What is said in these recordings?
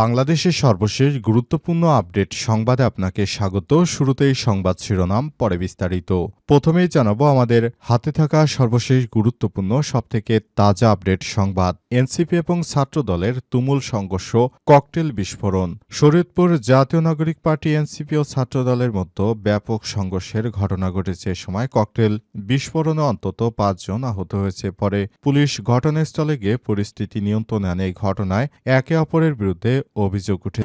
বাংলাদেশের সর্বশেষ গুরুত্বপূর্ণ আপডেট সংবাদে আপনাকে স্বাগত। শুরুতেই সংবাদ শিরোনাম, পরে বিস্তারিত। প্রথমেই জানাব আমাদের হাতে থাকা সর্বশেষ গুরুত্বপূর্ণ, সবথেকে তাজা আপডেট সংবাদ। এনসিপি এবং ছাত্র দলের তুমুল সংঘর্ষ, ককটেল বিস্ফোরণ। শরীয়তপুর জাতীয় নাগরিক পার্টি, এনসিপি ও ছাত্র দলের মধ্যে ব্যাপক সংঘর্ষের ঘটনা ঘটেছে এ সময়। ককটেল বিস্ফোরণে অন্তত পাঁচজন আহত হয়েছে। পরে পুলিশ ঘটনাস্থলে গিয়ে পরিস্থিতি নিয়ন্ত্রণে আনে এই ঘটনায়। একে অপরের বিরুদ্ধে অভিযোগ উঠে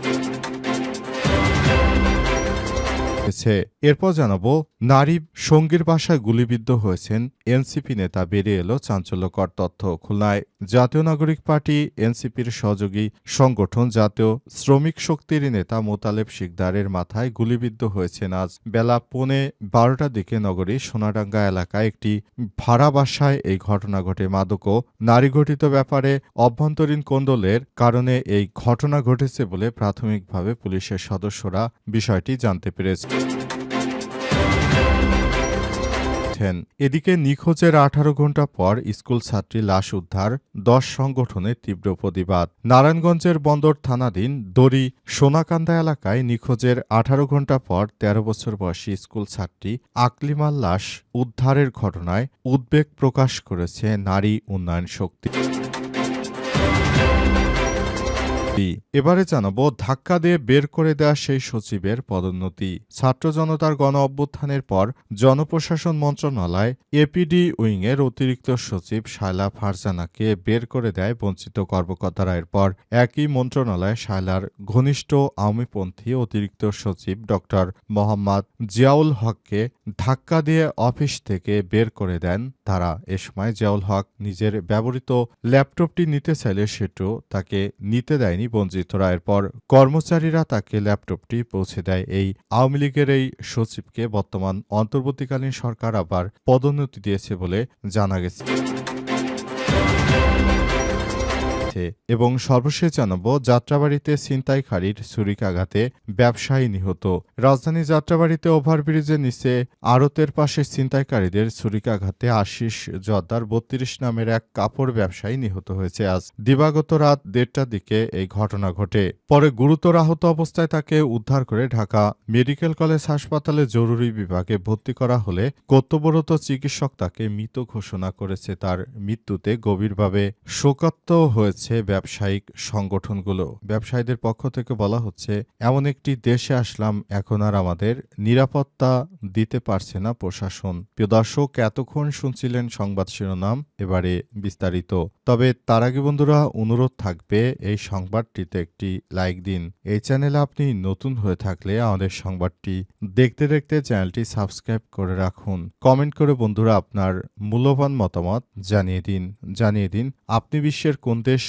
হয়েছে। এরপর জানাব, নারী সঙ্গীর বাসায় গুলিবিদ্ধ হয়েছেন এনসিপি নেতা বেরিয়ে এলো চাঞ্চল্যকর তথ্য খুলনায়। জাতীয় নাগরিক পার্টি, এনসিপির সহযোগী সংগঠন জাতীয় শ্রমিক শক্তির নেতা মোতালেব শিকদারের মাথায় গুলিবিদ্ধ হয়েছেন আজ। বেলা পৌনে বারোটার দিকে নগরীর সোনাডাঙ্গা এলাকায় একটি ভাড়া বাসায় এই ঘটনা ঘটে। মাদক ও নারী ঘটিত ব্যাপারে অভ্যন্তরীণ কোন্দলের কারণে এই ঘটনা ঘটেছে বলে প্রাথমিকভাবে পুলিশের সদস্যরা বিষয়টি জানতে পেরেছে। এদিকে নিখোঁজের আঠারো ঘণ্টা পর স্কুল ছাত্রী লাশ উদ্ধার, দশ সংগঠনের তীব্র প্রতিবাদ। নারায়ণগঞ্জের বন্দর থানাধীন দড়ি সোনাকান্দা এলাকায় নিখোঁজের আঠারো ঘণ্টা পর ১৩ বছর বয়সী স্কুল ছাত্রী আকলিমার লাশ উদ্ধারের ঘটনায় উদ্বেগ প্রকাশ করেছে নারী উন্নয়ন শক্তি। এবারে জানাব, ধাক্কা দিয়ে বের করে দেওয়া সেই সচিবের পদোন্নতি। ছাত্র জনতার গণ অভ্যুত্থানের পর জনপ্রশাসন মন্ত্রণালয় এপিডি উইংয়ের অতিরিক্ত সচিব শায়লা ফারজানাকে বের করে দেয় বঞ্চিত কর্মকর্তারা এরপর একই মন্ত্রণালয়ে শায়লার ঘনিষ্ঠ আওয়ামীপন্থী অতিরিক্ত সচিব ড মোহাম্মদ জিয়াউল হককে ধাক্কা দিয়ে অফিস থেকে বের করে দেন তারা। এ সময় জিয়াউল হক নিজের ব্যবহৃত ল্যাপটপটি নিতে চাইলে সেটিও তাকে নিতে দেয়নি বঞ্চিতরা পর কর্মচারীরা তাকে ল্যাপটপটি পৌঁছে দেয়। এই আওয়ামী লীগের এই সচিবকে বর্তমান অন্তর্বর্তীকালীন সরকার আবার পদোন্নতি দিয়েছে বলে জানা গেছে। এবং সর্বশেষ জানাব যাত্রাবাড়িতে ছিনতাইকারীর ছুরিকাঘাতে ব্যবসায়ী নিহত। রাজধানী যাত্রাবাড়িতে ওভারব্রিজের নিচে আড়তের পাশে ছিনতাইকারীদের ছুরিকাঘাতে আশিস জর্দার বত্রিশ নামের এক কাপড় ব্যবসায়ী নিহত হয়েছে আজ। দিবাগত রাত দেড়টার দিকে এই ঘটনা ঘটে। পরে গুরুতর আহত অবস্থায় তাকে উদ্ধার করে ঢাকা মেডিকেল কলেজ হাসপাতালে জরুরি বিভাগে ভর্তি করা হলে কর্তব্যরত চিকিৎসক তাকে মৃত ঘোষণা করেছে। তার মৃত্যুতে গভীরভাবে শোকাত্ত হয়েছে। ব্যবসায়িক সংগঠনগুলো। ব্যবসায়ীদের পক্ষ থেকে বলা হচ্ছে, এমন একটি দেশে আসলাম, এখন আর আমাদের নিরাপত্তা দিতে পারছে না প্রশাসন। প্রিয় দর্শক, এতক্ষণ শুনছিলেন সংবাদ শিরোনাম, এবারে বিস্তারিত। তবে তার আগে বন্ধুরা, অনুরোধ থাকবে, এই সংবাদটিতে একটি লাইক দিন। এই চ্যানেলে আপনি নতুন হয়ে থাকলে আমাদের সংবাদটি দেখতে দেখতে চ্যানেলটি সাবস্ক্রাইব করে রাখুন। কমেন্ট করে বন্ধুরা আপনার মূল্যবান মতামত জানিয়ে দিন। জানিয়ে দিন, আপনি বিশ্বের কোন দেশ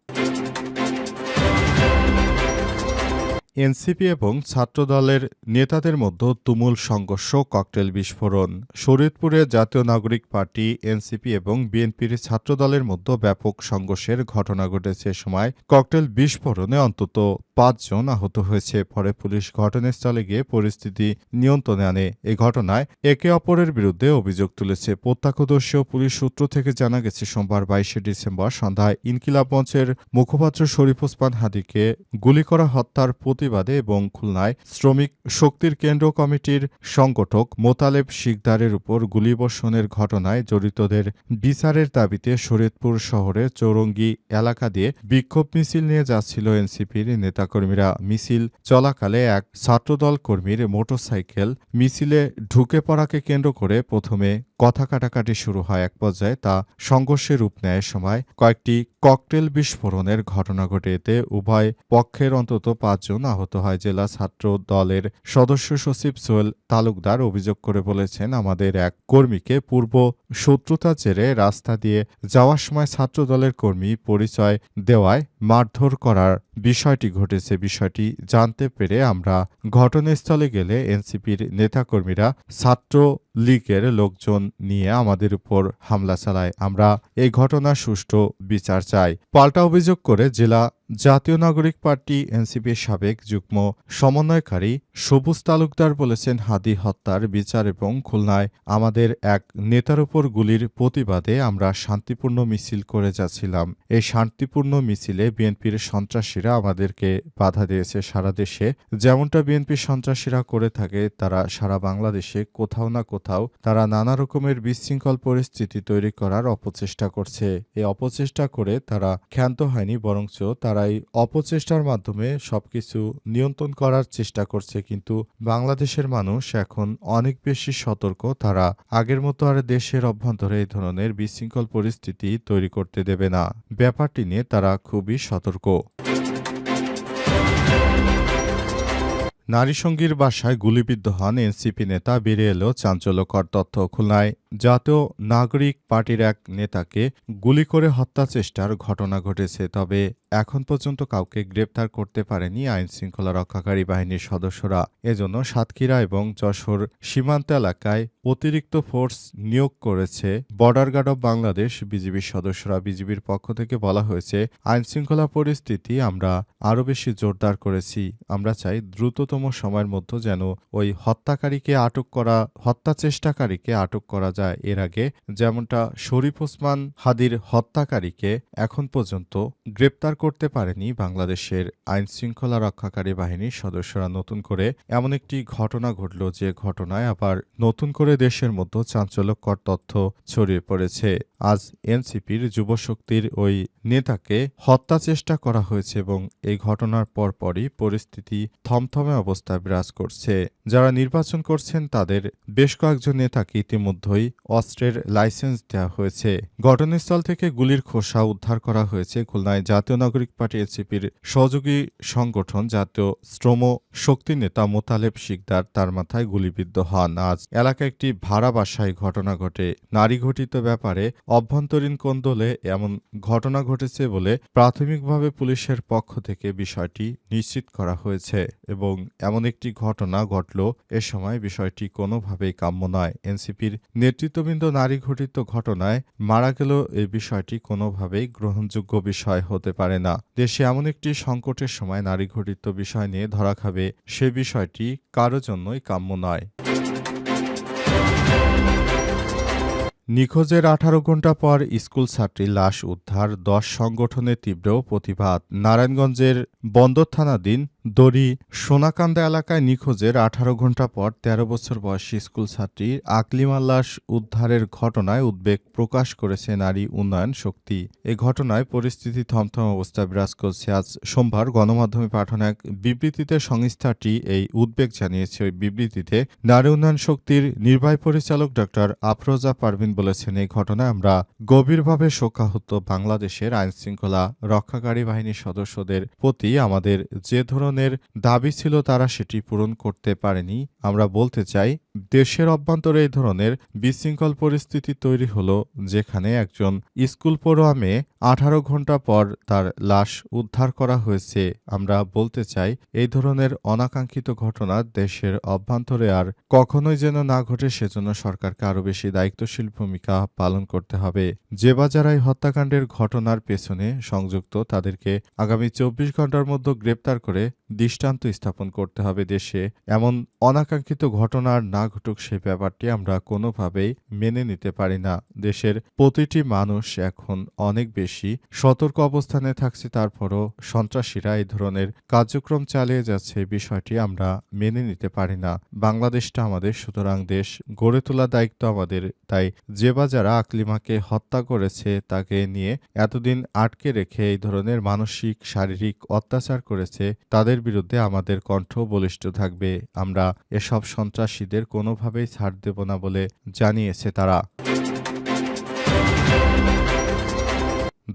এনসিপি এবং ছাত্রদলের নেতাদের মধ্যে তুমুল সংঘর্ষ, ককটেল বিস্ফোরণ। শরীয়তপুরে জাতীয় নাগরিক পার্টি, এনসিপি এবং বিএনপির ছাত্রদলের মধ্যে ব্যাপক সংঘর্ষের ঘটনা ঘটেছে সময়। ককটেল বিস্ফোরণে অন্তত পাঁচজন আহত হয়েছে। পরে পুলিশ ঘটনাস্থলে গিয়ে পরিস্থিতি নিয়ন্ত্রণে আনে। এ ঘটনায় একে অপরের বিরুদ্ধে অভিযোগ তুলেছে। প্রত্যক্ষদর্শী পুলিশ সূত্র থেকে জানা গেছে, সোমবার বাইশে ডিসেম্বর সন্ধ্যায় ইনকিলাব মঞ্চের মুখপাত্র শরীফ ওসমান হাদিকে গুলি করা, হত্যার প্রতিবাদে এবং খুলনায় শ্রমিক শক্তির কেন্দ্র কমিটির সংগঠক মোতালেব শিকদারের উপর গুলিবর্ষণের ঘটনায় জড়িতদের বিচারের দাবিতে শরীয়তপুর শহরের চৌরঙ্গি এলাকা দিয়ে বিক্ষোভ মিছিল নিয়ে যাচ্ছিল এনসিপির নেতাকর্মীরা। মিছিল চলাকালে এক ছাত্রদল কর্মীর মোটরসাইকেল মিছিলে ঢুকে পড়াকে কেন্দ্র করে প্রথমে কথা কাটাকাটি শুরু হয় এক পর্যায়ে তা সংঘর্ষে রূপ নেয়। সময় কয়েকটি ককটেল বিস্ফোরণের ঘটনা ঘটে। এতে উভয় পক্ষের অন্তত পাঁচজন আহত হয় জেলা ছাত্র দলের সদস্য সচিব সোহেল তালুকদার অভিযোগ করে বলেছেন, আমাদের এক কর্মীকে পূর্ব শত্রুতা জেরে রাস্তা দিয়ে যাওয়ার সময় ছাত্র দলের কর্মী পরিচয় দেওয়ায় মারধর করার বিষয়টি ঘটেছে, বিষয়টি জানতে পেরে আমরা ঘটনাস্থলে গেলে এনসিপির নেতাকর্মীরা ছাত্র লীগের লোকজন নিয়ে আমাদের উপর হামলা চালায়। আমরা এই ঘটনা সুষ্ঠু বিচার চাই। পাল্টা অভিযোগ করে জেলা জাতীয় নাগরিক পার্টি এনসিপির সাবেক যুগ্ম সমন্বয়কারী সবুজ তালুকদার বলেছেন, হাদি হত্যার বিচার এবং খুলনায় আমাদের এক নেতার উপর গুলির প্রতিবাদে আমরা শান্তিপূর্ণ মিছিল করে যাচ্ছিলাম। এই শান্তিপূর্ণ মিছিলে বিএনপির সন্ত্রাসীরা আমাদেরকে বাধা দিয়েছে সারা দেশে। যেমনটা বিএনপি সন্ত্রাসীরা করে থাকে, তারা সারা বাংলাদেশে কোথাও না কোথাও তারা নানা রকমের বিশৃঙ্খল পরিস্থিতি তৈরি করার অপচেষ্টা করছে। এই অপচেষ্টা করে তারা ক্ষান্ত হয়নি, বরঞ্চ তারা এই অপচেষ্টার মাধ্যমে সবকিছু নিয়ন্ত্রণ করার চেষ্টা করছে। কিন্তু বাংলাদেশের মানুষ এখন অনেক বেশি সতর্ক। তারা আগের মতো আর দেশের অভ্যন্তরে এই ধরনের বিশৃঙ্খল পরিস্থিতি তৈরি করতে দেবে না। ব্যাপারটি নিয়ে তারা খুবই সতর্ক। নারী সঙ্গীর বাসায় গুলিবিদ্ধ হন এনসিপি নেতা বেরিয়ে এলো চাঞ্চল্যকর তথ্য খুলনায়। জাতীয় নাগরিক পার্টির এক নেতাকে গুলি করে হত্যা চেষ্টার ঘটনা ঘটেছে, তবে এখন পর্যন্ত কাউকে গ্রেপ্তার করতে পারেনি আইন শৃঙ্খলা রক্ষাকারী বাহিনীর সদস্যরা। এজন্য সাতক্ষীরা এবং যশোর সীমান্ত এলাকায় অতিরিক্ত ফোর্স নিয়োগ করেছে বর্ডার গার্ড অব বাংলাদেশ, বিজিবির সদস্যরা। বিজিবির পক্ষ থেকে বলা হয়েছে আইন শৃঙ্খলা পরিস্থিতি আমরা আরও বেশি জোরদার করেছি। আমরা চাই দ্রুততম সময়ের মধ্যে যেন ওই হত্যাকারীকে আটক করা, হত্যা চেষ্টাকারীকে আটক করা যায় এর আগে যেমনটা শরীফ ওসমান হাদির হত্যাকারীকে এখন পর্যন্ত গ্রেপ্তার করতে পারেনি বাংলাদেশের আইন শৃঙ্খলা রক্ষাকারী বাহিনীর সদস্যরা। নতুন করে এমন একটি ঘটনা ঘটল যে ঘটনায় আবার নতুন করে দেশের মধ্যে চাঞ্চল্যকর তথ্য ছড়িয়ে পড়েছে। আজ এনসিপির যুবশক্তির ওই নেতাকে হত্যা চেষ্টা করা হয়েছে এবং এই ঘটনার পরপরই পরিস্থিতি থমথমে অবস্থায় বিরাজ করছে। যারা নির্বাচন করছেন, তাদের বেশ কয়েকজন নেতাকে ইতিমধ্যেই অস্ত্রের লাইসেন্স দেওয়া হয়েছে। ঘটনাস্থল থেকে গুলির খোসা উদ্ধার করা হয়েছে। খুলনায় জাতীয় নাগরিক পার্টি এনসিপির সহযোগী সংগঠন জাতীয় শ্রম শক্তি নেতা মোতালেব শিকদার তার মাথায় গুলিবিদ্ধ হন। আজ এলাকায় একটি ভাড়া বাসায় ঘটনা ঘটে। নারী ঘটিত ব্যাপারে অভ্যন্তরীণ কোন্দলে এমন ঘটনা ঘটেছে বলে প্রাথমিকভাবে পুলিশের পক্ষ থেকে বিষয়টি নিশ্চিত করা হয়েছে এবং এমন একটি ঘটনা ঘটল এ সময় বিষয়টি কোনোভাবেই কাম্য নয়। এনসিপির নেতৃত্ববৃন্দ নারী ঘটিত ঘটনায় মারা গেল এই বিষয়টি কোনোভাবেই গ্রহণযোগ্য বিষয় হতে পারে না। দেশে এমন একটি সংকটের সময় নারী ঘটিত বিষয় নিয়ে ধরা খাবে সে বিষয়টি কারও জন্যই কাম্য নয়। নিখোঁজের আঠারো ঘণ্টা পর স্কুল ছাত্রীর লাশ উদ্ধার, দশ সংগঠনের তীব্র প্রতিবাদ। নারায়ণগঞ্জের বন্দর থানাধীন দড়ি সোনাকান্দা এলাকায় নিখোঁজের আঠারো ঘণ্টা পর ১৩ বছর বয়সী স্কুল ছাত্রীর আকলিমার লাশ উদ্ধারের ঘটনায় উদ্বেগ প্রকাশ করেছে নারী উন্নয়ন শক্তি। এ ঘটনায় পরিস্থিতি থমথম অবস্থায় বিরাজ করছে আজ সোমবার গণমাধ্যমে পাঠানো এক বিবৃতিতে সংস্থাটি এই উদ্বেগ জানিয়েছে। ওই বিবৃতিতে নারী উন্নয়ন শক্তির নির্বাহী পরিচালক ডক্টর আফরোজা পারভিন বলেছেন, এই ঘটনায় আমরা গভীরভাবে শোকাহত বাংলাদেশের আইনশৃঙ্খলা রক্ষাকারী বাহিনীর সদস্যদের প্রতি আমাদের যে ধরনের দাবি ছিল তারা সেটি পূরণ করতে পারেনি। আমরা বলতে চাই দেশের অভ্যন্তরে এই ধরনের বিশৃঙ্খল পরিস্থিতি তৈরি হলো, যেখানে একজন স্কুল পড়ুয়া মেয়ে আঠারো ঘণ্টা পর তার লাশ উদ্ধার করা হয়েছে। আমরা বলতে চাই, এই ধরনের অনাকাঙ্ক্ষিত ঘটনা দেশের অভ্যন্তরে আর কখনোই যেন না ঘটে, সেজন্য সরকারকে আরও বেশি দায়িত্বশীল ভূমিকা পালন করতে হবে। যে বা যারা এই হত্যাকাণ্ডের ঘটনার পেছনে সংযুক্ত, তাদেরকে আগামী চব্বিশ ঘণ্টার মধ্যে গ্রেপ্তার করে দৃষ্টান্ত স্থাপন করতে হবে দেশে। এমন অনাকাঙ্ক্ষিত ঘটনার আর না ঘটুক সেই ব্যাপারটি আমরা কোনোভাবেই মেনে নিতে পারি না। দেশের প্রতিটি মানুষ এখন অনেক বেশি সতর্ক অবস্থানে থাকছে, তারপরও সন্ত্রাসীরা এই ধরনের কার্যক্রম চালিয়ে যাচ্ছে বিষয়টি আমরা মেনে নিতে পারি না। বাংলাদেশটা আমাদের, সুতরাং দেশ গড়ে তোলার দায়িত্ব আমাদের, তাই যে বা যারা আকলিমাকে হত্যা করেছে তাকে নিয়ে এতদিন আটকে রেখে এই ধরনের মানসিক, শারীরিক অত্যাচার করেছে, তাদের বিরুদ্ধে আমাদের কণ্ঠ বলিষ্ঠ থাকবে। আমরা এসব সন্ত্রাসীদের কোনোভাবেই ছাড় দেব না বলে জানিয়েছে তারা।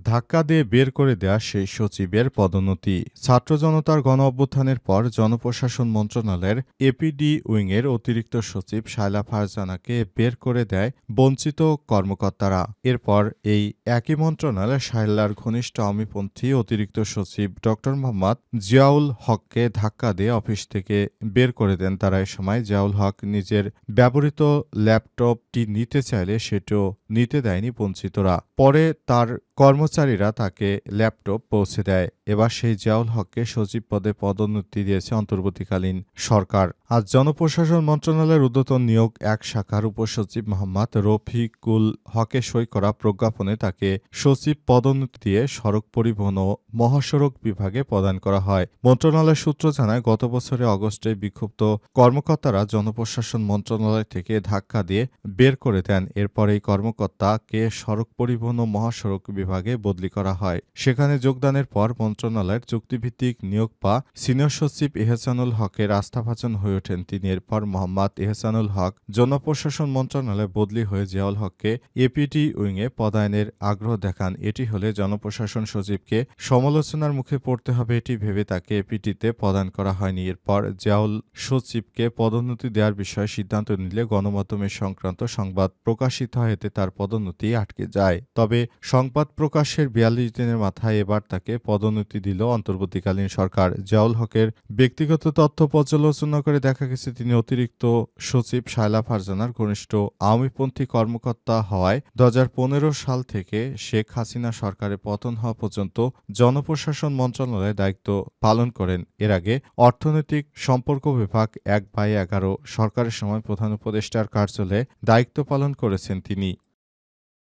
ধাক্কা দিয়ে বের করে দেয়া সেই সচিবের পদোন্নতি। ছাত্র জনতার গণ অভ্যুত্থানের পর জনপ্রশাসন মন্ত্রণালয়ের এপিডি উইংয়ের অতিরিক্ত সচিব শায়লা ফারজানাকে বের করে দেয় বঞ্চিত কর্মকর্তারা। এরপর এই একই মন্ত্রণালয়ে শায়লার ঘনিষ্ঠ আওয়ামীপন্থী অতিরিক্ত সচিব ড. মোহাম্মদ জিয়াউল হককে ধাক্কা দিয়ে অফিস থেকে বের করে দেন তারা এ সময়। জিয়াউল হক নিজের ব্যবহৃত ল্যাপটপটি নিতে চাইলে সেটিও নিতে দেয়নি বঞ্চিতরা। পরে তার কর্মচারীরা তাকে ল্যাপটপ পৌঁছে দেয়। এবার সেই জিয়াউল হককে সচিব পদে পদোন্নতি দিয়েছে অন্তর্বর্তীকালীন সরকার। আজ জনপ্রশাসন মন্ত্রণালয়ের ঊর্ধ্বতন নিয়োগ এক শাখার উপসচিব মোহাম্মদ রফিকুল হকে সই করা প্রজ্ঞাপনে তাকে সচিব পদোন্নতি দিয়ে সড়ক পরিবহন ও মহাসড়ক বিভাগে প্রদান করা হয়। মন্ত্রণালয় সূত্র জানায়, গত বছরে অগস্টে বিক্ষুব্ধ কর্মকর্তারা জনপ্রশাসন মন্ত্রণালয় থেকে ধাক্কা দিয়ে বের করে দেন। এরপর এই কর্মকর্তাকে সড়ক পরিবহন ও মহাসড়ক বিভাগে বদলি করা হয়। সেখানে যোগদানের পর মন্ত্রণালয়ের চুক্তিভিত্তিক নিয়োগ পা সিনিয়র সচিব এহসানুল হকের আস্থাভাজন হয়ে ওঠেন তিনি। এরপর মোহাম্মদ এহসানুল হক জনপ্রশাসন মন্ত্রণালয়ে বদলি হয়ে জিয়াউল হককে এপিটি উইংয়ে পদায়নের আগ্রহ দেখান। এটি হলে জনপ্রশাসন সচিবকে সমালোচনার মুখে পড়তে হবে এটি ভেবে তাকে এপিটিতে প্রদান করা হয়নি। এরপর জিয়াউল সচিবকে পদোন্নতি দেওয়ার বিষয়ে সিদ্ধান্ত নিলে গণমাধ্যমে সংক্রান্ত সংবাদ প্রকাশিত হয় তার পদোন্নতি আটকে যায়। তবে সংবাদ প্রকাশের বিয়াল্লিশ দিনের মাথায় এবার তাকে পদোন্নতি দিল অন্তর্বর্তীকালীন সরকার। জিয়াউল হকের ব্যক্তিগত তথ্য পর্যালোচনা করে দেখা গেছে তিনি অতিরিক্ত সচিব শায়লা ফারজানার ঘনিষ্ঠ আওয়ামীপন্থী কর্মকর্তা হওয়ায় দু হাজার পনেরো সাল থেকে শেখ হাসিনা সরকারের পতন হওয়া পর্যন্ত জনপ্রশাসন মন্ত্রণালয়ে দায়িত্ব পালন করেন। এর আগে অর্থনৈতিক সম্পর্ক বিভাগ এক বাই এগারো সরকারের সময় প্রধান উপদেষ্টার কার্যালয়ে দায়িত্ব পালন করেছেন তিনি।